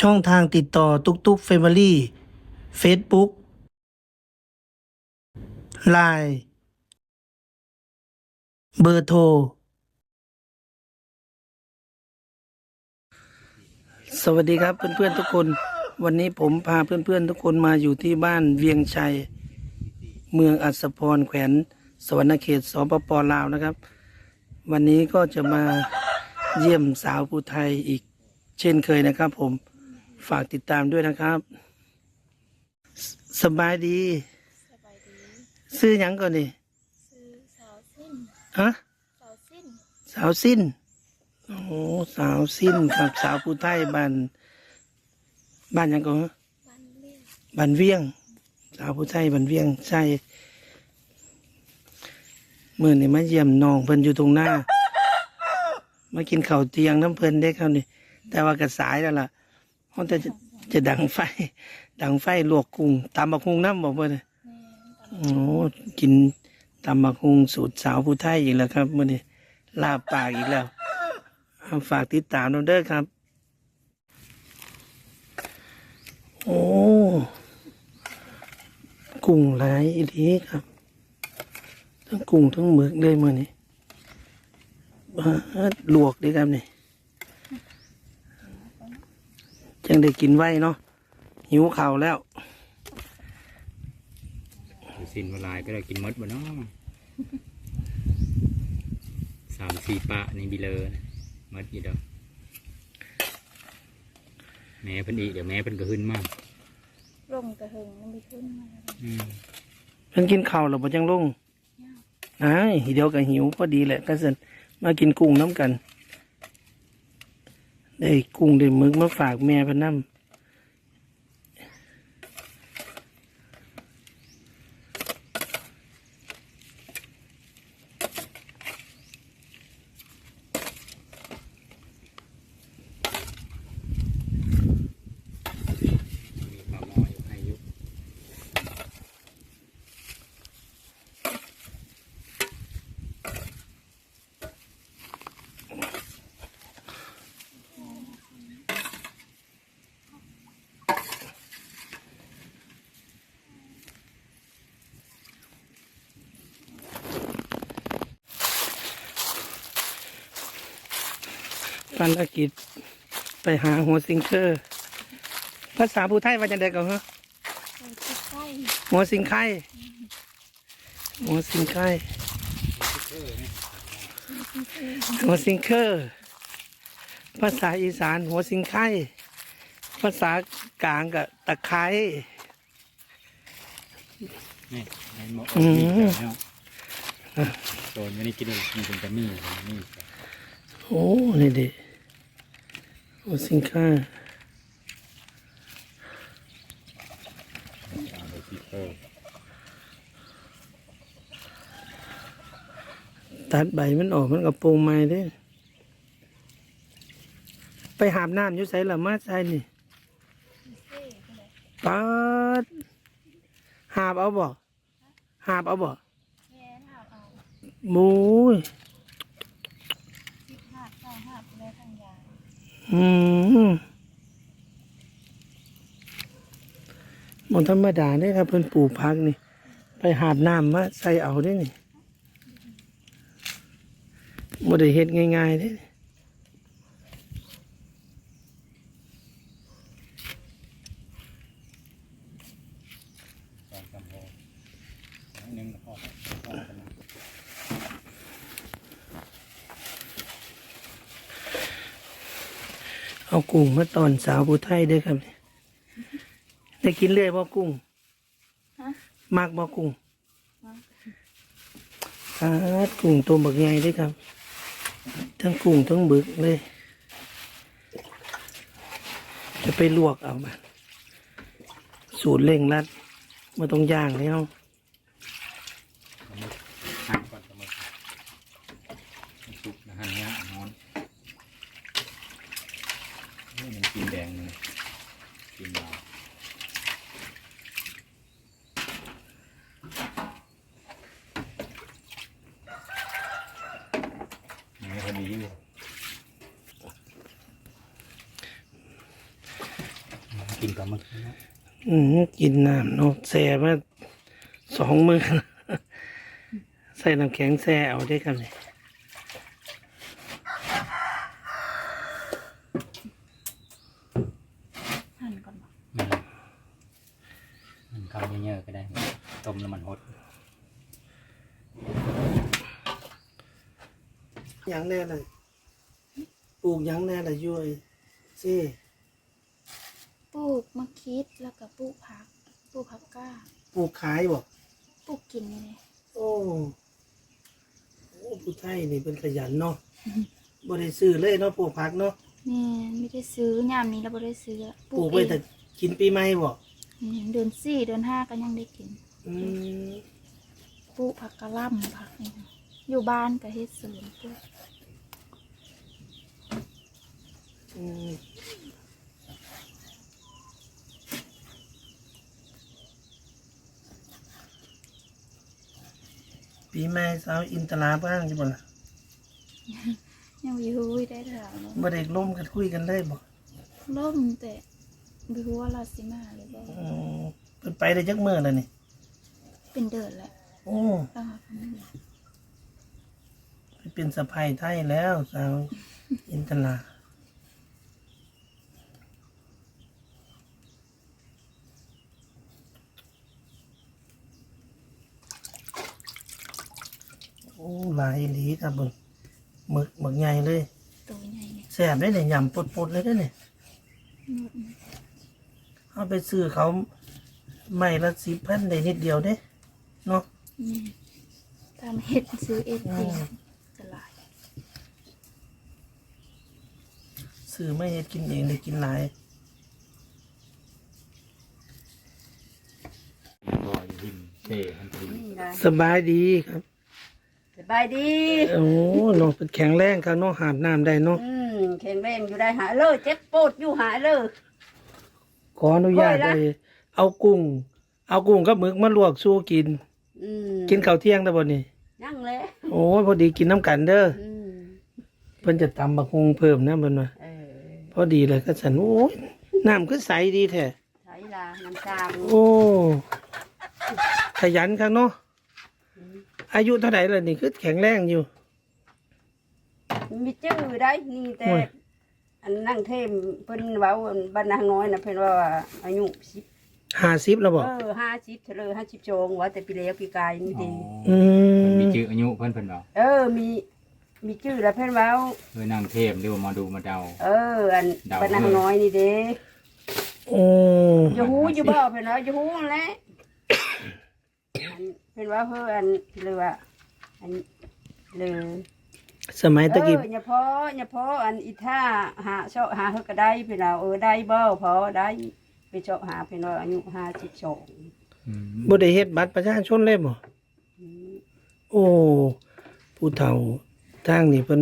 ช่องทางติดต่อตุกตุกเฟมิลี่เฟซบุ๊กไลน์เบอร์โทร สวัสดีครับเพื่อนๆทุกคน วันนี้ผมพาเพื่อนๆทุกคนมาอยู่ที่บ้านเวียงชัย เมืองอัศพรแขวนสวรรณเขตสปปลาวนะครับ วันนี้ก็จะมาเยี่ยมสาวผู้ไทยอีกเช่นเคยนะครับผม ฝากติดตามด้วยนะครับสสบายดี สบายดีซื้อหยังก่อนนี่ซื้อสาวสิ้นฮะ สาวสิ้นสาวสิ้น โอ้สาวสิ้นครับ สาวผู้ไทยบ้านบ้านหยังก่อนฮะบ้านเรียกบ้านเวียง สาวผู้ไทยบ้านเวียงใช่เมื่อนี่มาเยี่ยมน้องเพิ่นอยู่ตรงหน้า มากินข้าวเตียงน้ำเพิ่นได้ครับนี่แต่ว่ากระสายแล้วล่ะ เพราะแต่จะจะดังไฟ ดังไฟลวกกุ้งตำบักฮุงน้ำบอกเพิ่นน่ะแม่ตโอ้กินตำบักฮุงสูตรสาวผู้ไทยอีกแล้วครับมื่อนี้ลาบปากอีกแล้วเอาฝากติดตามน้องเด้อครับ โอ้กุ้งหลายอีหลีครับ ทั้งกุ้งทั้งหมึกเลยมื่อนี้บาดลวกเด้วยครับนี่ จังได้กินไว้เนาะหิวข่าวแล้วอยู่สินวลายก็ได้กินหมดบ่เนาะสามสี่ปะในบิเลอร์นะหมดอยู่เด้อแม่เพิ่นอีกเดี๋ยวแม่เพิ่นก็ขึ้นมากลงกระหึงมันมีขึ้นมาอืมเพิ่นกินข้าวแล้วบ่จังลงอ้ายเดี๋ยวก็หิวพอดีแหละก็สิมากินกุ้งน้ำกัน ได้กุ้งได้หมึกมาฝากแม่พิ่นนำ มีปลาหม้ออยู่ให้อยุ ภารกิจไปหาหัวซิงเกอร์ ภาษาผู้ไทยว่าจังได๋ก็ฮะไปที่ใกล้หัวสิงไข่หัวสิงไข่หัวสิงเคอร์ ภาษาอีสานหัวสิงไข่ภาษากลางก็ตะไคร้นี่ในหม้ออืมมีเนาะโดนไม่ได้กินเลยมีเป็นกระมี่มี โอ้นี่ดิหัวสิงไข่ตามไปที่เตอร์ตัดใบมันออกมันก็ปรุงใหม่เด้ไปหาบน้ำอยู่ไสละมาใส่นี่เซ่ก็เลยปัดหาบเอาบ่หาบเอาบ่แย่หาบเอามูยสิบหาบเก้าหาบไปเลยทางยางอืมมันธรรมดาเนี่ยครับเพิ่นปลูกพักนี่ ไปหาบน้ำมาใส่เอาได้นี่บ่ได้เฮ็ดง่ายๆเด้สองสามโลหนึ่งพอพอกันนะ เอากุ้งมาตอนสาวผู้ไทยเด้อครับ ได้กินเรื่อยบ่กุ้งฮะมากบ่กุ้งอาดกุ้งตัวบักใหญ่เด้อครับ ทั้งกุ้งทั้งบึกเลย จะไปลวกเอามาสูตรเร่งรัดมาต้องย่างแล้ว หั่นก่อนจะมาสุกนะหั่นเนี้ยนอนนี่มันกินแดงเลยกินยาวนี่พอดีอยู่ กินปลาหมึกนะอืมกินน้ำเนาะแซ่มาสองมือ ใส่น้ำแข็งแซ่เอาได้กันเลยหั่นก่อนบ่อืมมันคำเยอะๆก็ได้ ต้มแล้วมันหดหยังแน่เลยปลูกหยังแน่เลยยุ้ยซี่ ปลูกมะคิดแล้วก็ปลูกผักปลูกผักก้าปลูกขายบ่ปลูกกินนี่เลยโอ้โอ้ผู้ไทยนี่เป็นขยันเนาะบ่ได้ซื้อเลยเนาะปลูกผักเนาะแม่ไม่ได้ซื้อยามนี้เราไม่ได้ซื้ออะปลูกไว้แต่กินปีใหม่บ่เองเดือนสี่เดือนห้าก็ยังได้กินอืมปลูกผักกะหล่ำผักนี่นะอยู่บ้านก็เฮ็ดสวนปลูกอืม ปีใหม่สาวอินตลาบ้างใช่บ่ล่ะยังวิวได้ถามเนาะบ่ได้ล่มกันคุยกันเลยบ่ล่มแต่วิวว่าเราสิมาหรือเปล่าอืมเพิ่นไปได้จักมื้อแล้วนี่ เป็นเดือนแหละโอ้อ่าประมาณนั้นไปเป็นสะพายไทยแล้วสาวอินตลา หลายอีหลีครับเบิ่งหมึกหมึกใหญ่เลยตัวใหญ่เนี่ยแซ่บได้เนี่ยยำปดๆเลยได้อเนี่ยนวดนะเอาไปซื้อเขาไม่ละสิบพันได้นิดเดียวเด้เนาะนี่ตามเฮ็ดซื้อเองเองตลาดซื้อไม่เฮ็ดกินเองได้กินหลาย บ่อยหิมเท่ทันทีสบายดีครับ สบายดีโอ้น้องเป็นแข็งแรงครับเนาะหาบน้ำได้เนาะอืมแข็งแรงอยู่ได้หายเลยเจ็บปวดอยู่หายเลยขออนุญาตโอ้ยละเลยเอากุ้ง เอากุ้งกับหมึกมาลวกสู้กิน อืมกินข้าวเที่ยงได้บ่นี่ยังเลยโอ้ยพอดีกินน้ำกันเด้ออืมเพิ่นจะตำบักฮงเพิ่มนะเพิ่นว่าเออพอดีเลยก็สันโอ้ยน้ำคือใสดีแท้ใช้ลาน้ำจางโอ้ขยันครับเนาะ อายุเท่าไหร่แล้วนี่คือแข็งแรงอยู่ มีจื้อได้นี่แต่โอ้ย อันนั่งเทมเพิ่นเว้าบ้านนางน้อยน่ะเพิ่นว่าอายุสิบห้าสิบแล้วบ่เออห้าสิบเฉลยห้าสิบโจงว่าแต่ปีแล้วปีกายนี่ดีอืมมีชื่ออายุเพิ่นเพิ่นบอกเออมีมีจื้อแล้วเพิ่นเว้าเพื่อนั่งเทพหรือว่ามาดูมาเดา เออ อันเดา บ้านนางน้อยนี่เด้โอ้อย่าหูอยู่บ่เพิ่นว่าอย่าหูนั่นแหละอัน เพิ่นว่าเพิ่นอันเลยว่าอันเลยสมัยตะกี้เอออย่าพออย่าพออันอีท่าหาเชาะหาเฮาก็ได้เพิ่นเอาเออได้บ่พอได้ไปเชาะหาเพิ่นว่าอายุ52อืมบ่ได้เฮ็ดบัตรประชาชนเลยบ่โอ้ผู้เฒ่าทางนี่เพิ่น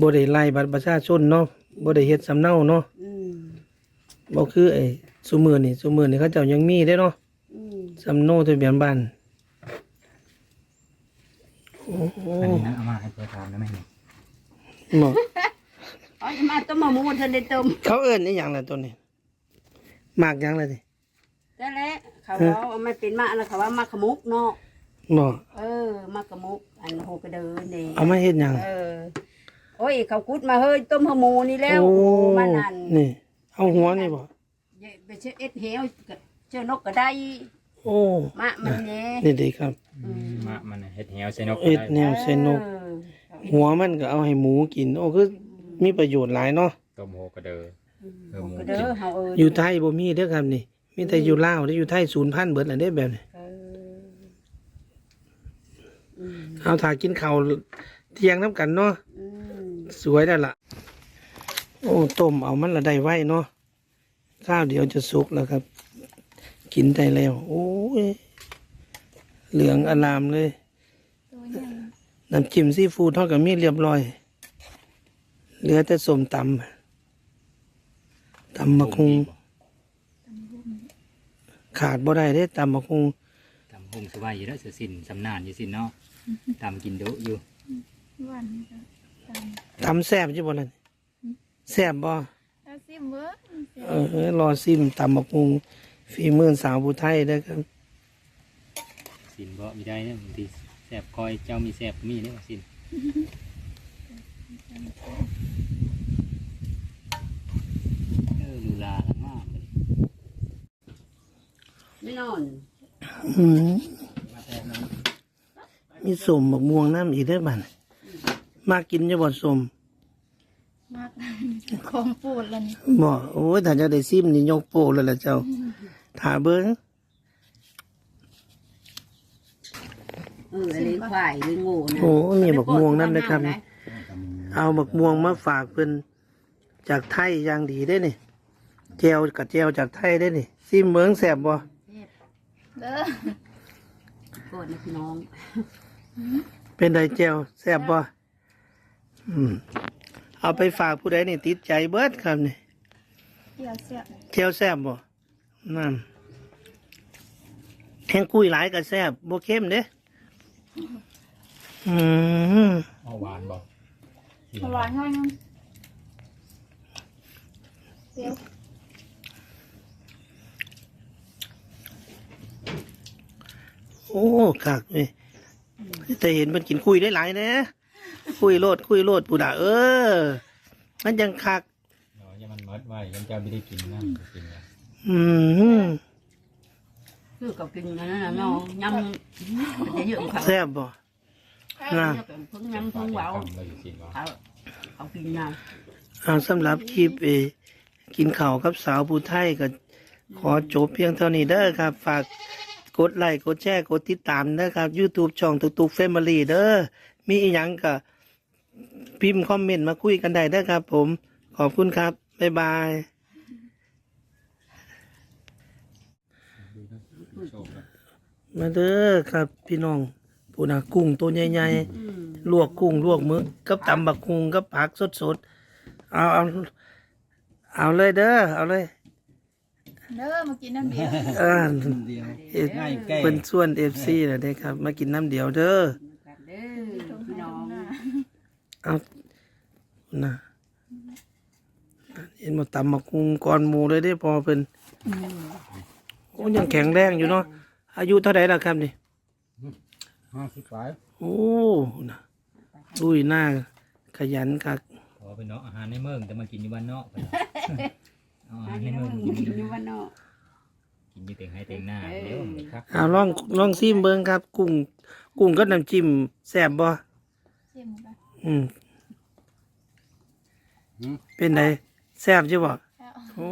บ่ได้ไล่บัตรประชาชนเนาะบ่ได้เฮ็ดสำเนาเนาะอืมบ่คือไอ้ซุมื้อนี่ซุมื้อนี่เขาเจ้ายังมีเด้เนาะอืมสำเนาทะเบียนบ้านโอ้โหอันนี้นะเอามาให้เพื่อทานได้ไหมเนี่ยเนาะเอามาต้มมะม่วงทันได้ต้มเขาเอิ้นอีหยังล่ะตัวนี้หมากหยังล่ะนี่แต่แหละเขาว่าเอามันเป็นมะแล้วเขาว่ามักขมุกเนาะบ่เออมักขมุก อันโหกระเดินนี่เอามาเฮ็ดหยังเออ โอ้ยเขากุดมาเฮ้ยต้มหมูนี่แล้วโอ้มันนั่นนี่ เอาหัวนี่บ่อย่าไปเชื่อเอ็ดเหวก็เชื่อนกก็ได้ โอ้มะมันแหน่นี่ดีครับมามันเฮ็ดแหวใส่นกเอ็ดได้แนวใส่นกเออหัวมันก็เอาให้หมูกิน โอ้คือมีประโยชน์หลายเนาะต้มโหกระเดอเออหมูก็เด้อเฮาเอออยู่ไทยบ่มีเด้อครับนี่ มีแต่อยู่ลาวแล้วอยู่ไทยศูนย์พันธุ์เบิดแล้วเด้แบบนี้เอออืมเอาถ่ากินข้าวเที่ยงน้ำกันเนาะ อืมสวยแล้วล่ะ โอ้ต้มเอามันละได้ไว้เนาะข้าวเดียวจะสุกแล้วครับ กินได้แล้ว โอ้ย เหลืองอลามเลย ตัวใหญ่น้ำจิ้มซีฟู้ดเท่ากับมีเรียบร้อย เหลือแต่ส้มตำตำมะคุง ขาดบ่ได้เด้ตำมะคุงตำหงสบายอยู่แล้วเสือสินสำนานอยู่สินเนาะตำกินดุอยู่หวานก็ตามตำแซ่บใช่บ่ล่ะนี่แซ่บบ่ถ้าแซิมเบิ้งเออรอซิมตำบักมุง ฝีมือสาวผู้ไทยเด้อครับ สินบ่มีได้เนี่ยบางทีแสบคอยเจ้ามีแสบมีเนี่ยสินเออลูลาละมากเลยไม่นอนอืมมีสมบักม่วงน้ำอีกได้อบัดมากินจะบ่สมมาก ของปูดแล้วนี่ บ่โอ้ยถ้าจะได้ซิมนี่ยกโปแล้วล่ะเจ้า ถาเบิ้งเออเลี้ยงควายเลี้ยงงูนะโอ้มีบักม่วงน้ำนะครับ เอาบักม่วงมาฝากเพิ่นจากไทยอย่างดีได้อนี่แจวกับแจวจากไทยได้อนี่ซิมเบิ้งแซ่บบ่เด้อโกดนะพี่น้อง เป็นไดแจวแซ่บบ่อืมเอาไปฝากผู้ใดนี่ติดใจเบิดครับนี่เดี๋ยวเสียแจวแซ่บบ่ นั่นแห้งกุยหลายก็แซ่บบ่เข้มเด้อืมเอาหวานบ่หวานหน่อยนึงเดี๋ยวโอ้คักนี่แต่เห็นมันกินคุยได้หลายนะคุยโลดคุยโลดปูดาเออ มันยังคักเนาะยังมันมัดไว้ยังเจ้าไม่ได้กินนะกินนะ อืมคือกับกินนั่นน่ะเนาะยำมันจะเยอะเขาแซ่บบ่น่ะเพิ่งยำเพิ่งเบาทำเลยสินว่าเขาเขากินนะเอาสำหรับคลิปเออกินข้าวกับสาวผู้ไทยก็ขอจบเพียงเท่านี้เด้อครับ ฝากกดไลค์กดแชร์กดติดตามเด้อครับ YouTube ช่องตุกตุกแฟมิลี่เด้อมีอีหยังก็พิมพ์คอมเมนต์มาคุยกันได้เด้อครับผมขอบคุณครับ บ๊ายบาย โชคนะ มาเด้อครับ พี่น้องปูนากุ้งตัวใหญ่อืมๆลวกกุ้งลวกมึกกับตำบักกุ้งกับผักสดๆเอาเอาเอาเลยเด้อเอาเลยเด้อมากินน้ำเดียวเออเดียวเอ็ดง่ายแก้เป็นส่วนเอฟซีนะเด้ครับ มากินน้ำเดียวเด้อกันเด้อพี่น้องเอานะเห็นมาตำบักกุ้งก่อนหมูเลยได้พอเป็นโอ้ยังแข็งแรงอยู่เนาะ อายุเท่าไหร่แล้วครับนี่ห้าสิบปลายโอ้นะลุยหน้า ขยันคักขอเป็นเนาะอาหารในเมืองแต่มากินอยู่บ้านนอกไปเนาะเอาอาหาอัรนในนี้เมืองมันกินกินอยู่วันนอกกินอยู่เต็งให้เต็งหน้าเดี๋ยวมันครับเอาลองลองซิมเบิ้งครับ กุ้งกุ้งก็น้ำจิ้มแซ่บบ่ชิมไปอืมเป็นไงแซ่บใช่บ่แล้วโอ้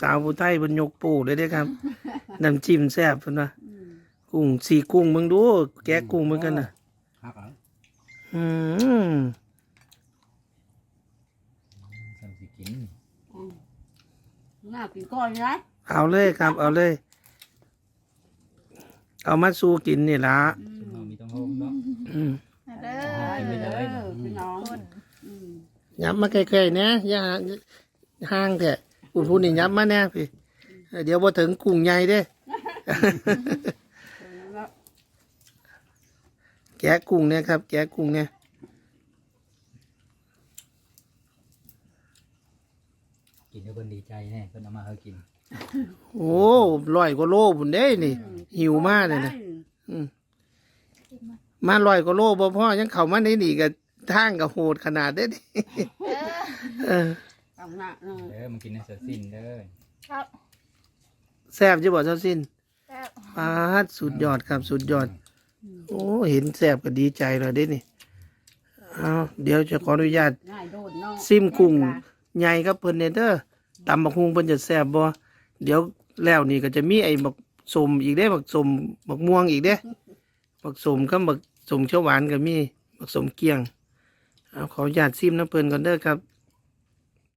สาวผู้ไทยบนยกปูเลยเด้ครับน้ำจิ้มแซ่บเพิ่นว่าอืม กุ้งสีกุ้งเบิ่งดู แกะกุ้งเหมือนกันน่ะครับเอาอืมสั่งสิกินอืมน่ากินก้อนเลยนะเอาเลยครับเอาเลย เอามาสู้กินนี่ล่ะอืต้นมเฮามีต้องโฮมเนาะ อืมมาเด้ไปอเลยเด้อพี่น้องคนอืมยับมาใกล้ๆนะอย่าห่างแท้อุ่นพูนี่ยับมาแน่พี่เดี๋ยวบ่ถึงกุ้งใหญ่เด้แล้ว แกะกุ้งเนี่ยครับ แกะกุ้งเนี่ยกินแล้วเพิ่นดีใจแน่เพิ่นเอามาให้กินโอ้ร้อยกว่าโลพุ่นเด้นี่ หิวมากเลยนะอืมชิมมามาร้อยกว่าโลบ่พ่อยังเข้ามาในนี่ก็ทางก็โหดขนาดเด้ดิเด้อเออเอาหน้าเออเด้อมันกินในเสือสิ้นเด้อครับแซ่บจะบอกเจ้าสิ้นแล้วปาดสุดยอดครับสุดยอด โอ้เห็นแซ่บก็ดีใจเลยเด้นี่เอาเดี๋ยวจะขออนุญาตง่ายโดดเนาะซิมกุ้งใหญ่ครับเพิ่นเนเด้อตำบักฮุงเพิ่นจะแซ่บบ่เดี๋ยวแล้วนี่ก็จะมีไอ้บักสมอีกเด้บักสมบักม่วงอีกเด้บักสมกับบักสมเขียวหวานก็มีบักสมเกียงเอาขออนุญาตซิมน้ำเพิ่นก่อนเด้อครับ